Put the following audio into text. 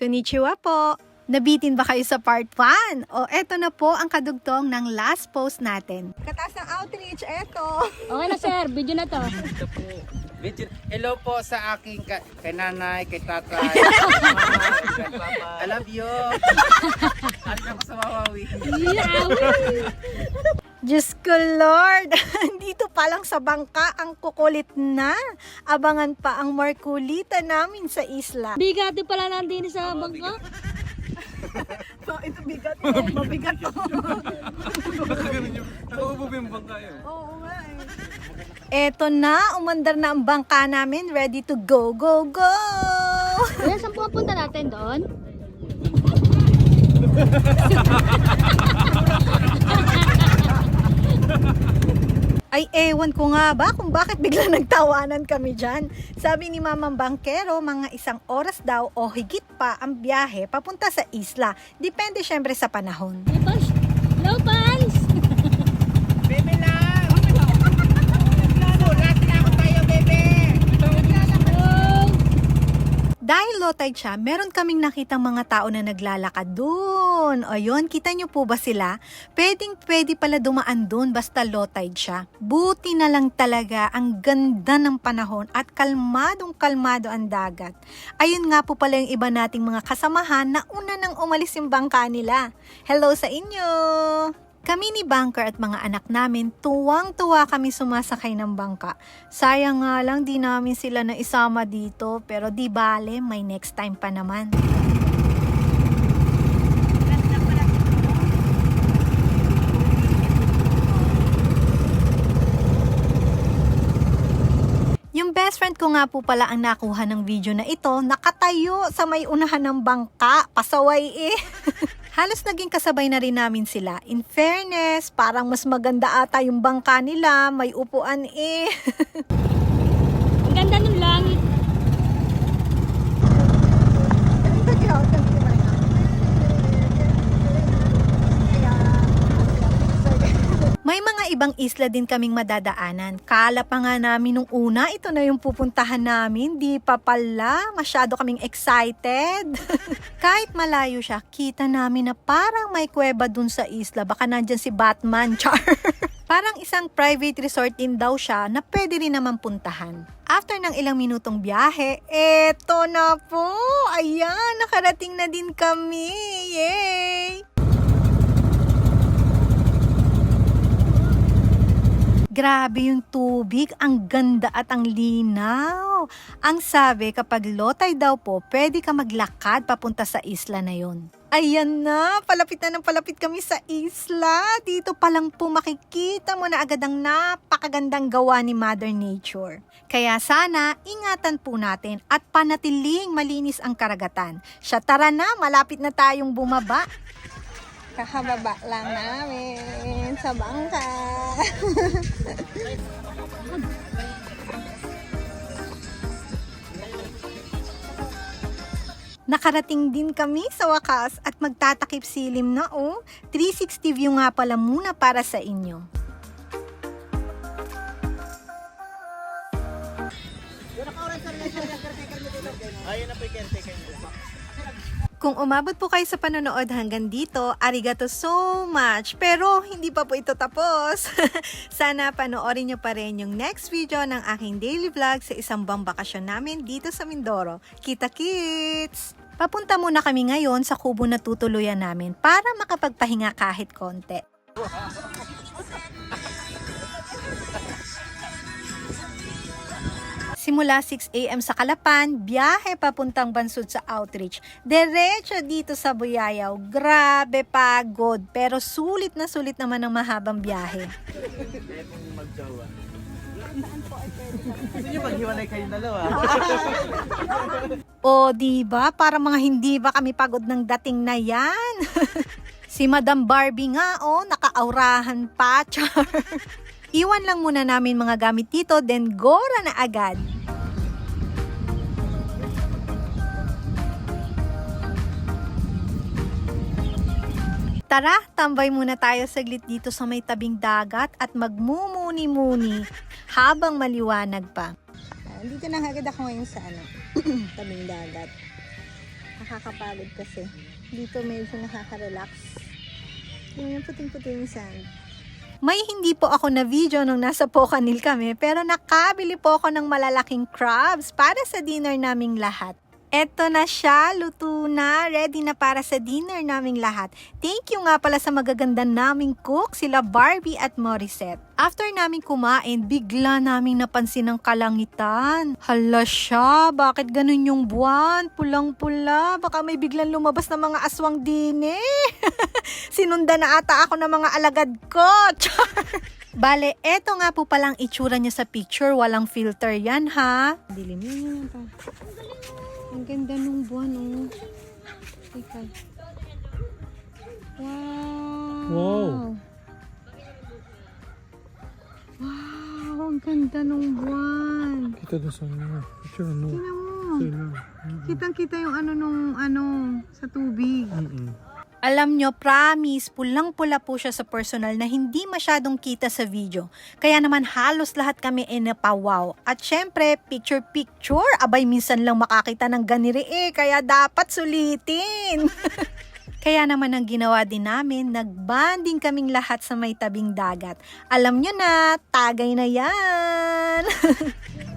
Konnichiwa po! Nabitin ba kayo sa part 1? O eto na po ang kadugtong ng last post natin. Katas ng outreach, eto! Okay na sir, video na to. Ito po. Video. Hello po sa aking ka- kay nanay, kay tatay. I love you. Ano ako sa Wawawi? Diyos ko Lord! Dito pa lang sa bangka ang kukulit na. Abangan pa ang markulita namin sa isla. Bigati pala nandini sa bangka. So, ito bigat mo. Mabigat to. Nakaubo yung bangka yun. Oo nga eh. Eto na, umandar na ang bangka namin. Ready to go, go, go! Kuya, saan pupunta natin doon? Ay, ewan ko nga ba kung bakit bigla nagtawanan kami dyan. Sabi ni Mamang Bangkero, mga isang oras daw o higit pa ang biyahe papunta sa isla. Depende syempre sa panahon. Pants. Low! Bebe lang! Sulat na ako tayo, bebe! Oh, Dahil low siya, meron kaming nakitang mga tao na naglalakad dun. O yun, kita nyo po ba sila? Pwedeng pwede pala dumaan dun basta low siya. Buti na lang talaga ang ganda ng panahon at kalmadong kalmado ang dagat. Ayun nga po pala yung iba nating mga kasamahan na una nang umalis yung bangka nila. Hello sa inyo! Kami ni Banker at mga anak namin, tuwang-tuwa kami sumasakay ng bangka. Sayang nga lang di namin sila na isama dito, pero di bale, may next time pa naman. Yung best friend ko nga po pala ang nakuha ng video na ito, nakatayo sa may unahan ng bangka, pasaway eh. Halos naging kasabay na rin namin sila. In fairness, parang mas maganda ata yung bangka nila, may upuan eh. ang ganda ng langit. May mga ibang isla din kaming madadaanan. Kala pa nga namin nung una, ito na yung pupuntahan namin. Di pa pala, masyado kaming excited. Kahit malayo siya, kita namin na parang may kuweba dun sa isla. Baka nandyan si Batman, char. parang isang private resort din daw siya na pwede rin naman puntahan. After ng ilang minutong biyahe, eto na po! Ayan, nakarating na din kami! Yay! Grabe yung tubig, ang ganda at ang linaw. Ang sabi, kapag lotay daw po, pwede ka maglakad papunta sa isla na yon. Ayan na, palapit na ng palapit kami sa isla. Dito pa lang po makikita mo na agad ang napakagandang gawa ni Mother Nature. Kaya sana, ingatan po natin at panatiling malinis ang karagatan. Siya tara na, malapit na tayong bumaba. Kakababa lang namin sa bangka. Nakarating din kami sa wakas at magtatakip silim na oh. 360 view nga pala muna para sa inyo. Kung umabot po kayo sa panonood hanggang dito, arigato so much. Pero hindi pa po ito tapos. Sana panoorin nyo pa rin yung next video ng aking daily vlog sa isang bang bakasyon namin dito sa Mindoro. Kita kits! Papunta muna kami ngayon sa kubo na tutuluyan namin para makapagpahinga kahit konti. Simula 6 a.m. sa Kalapan, biyahe papuntang Bansud sa Outreach. Diretso dito sa Buyayaw. Grabe pagod, pero sulit na sulit naman ang mahabang biyahe. Gusto nyo maghiwalay kayong dalawa? O, di ba? Para mga hindi ba kami pagod ng dating na yan? si Madam Barbie nga, oh, nakaaurahan pa, char. Iwan lang muna namin mga gamit dito, then gora na agad. Tara, tambay muna tayo saglit dito sa may tabing dagat at magmumuni-muni habang maliwanag pa. Dito na agad ako ngayon sa ano, tabing dagat. nakakapagod kasi. Dito medyo nakaka-relax. Yung puting-puting sand. May hindi po ako na video nung nasa Pocanil kami pero nakabili po ako ng malalaking crabs para sa dinner naming lahat. Eto na siya, luto na, ready na para sa dinner naming lahat. Thank you nga pala sa magaganda naming cook, sila Barbie at Morissette. After naming kumain, bigla naming napansin ang kalangitan. Hala siya, bakit ganun yung buwan? Pulang-pula, baka may biglang lumabas na mga aswang dine. Sinundan na ata ako ng mga alagad ko. Char! Bale, eto nga po palang itsura niya sa picture. Walang filter yan, ha? Dilim yun. Ang ganda nung buwan, oh. Teka. Wow! Wow. Wow! Ang ganda nung buwan. Kita doon sa ano. Picture ano. Tingnan mo. Kitang-kita yung ano nung ano sa tubig. Mm-mm. Alam nyo, promise, pulang-pula po siya sa personal na hindi masyadong kita sa video. Kaya naman halos lahat kami e napawaw. At syempre, picture-picture, abay minsan lang makakita ng ganiri eh, kaya dapat sulitin. Kaya naman ang ginawa din namin, nagbanding kaming lahat sa may tabing dagat. Alam nyo na, tagay na yan!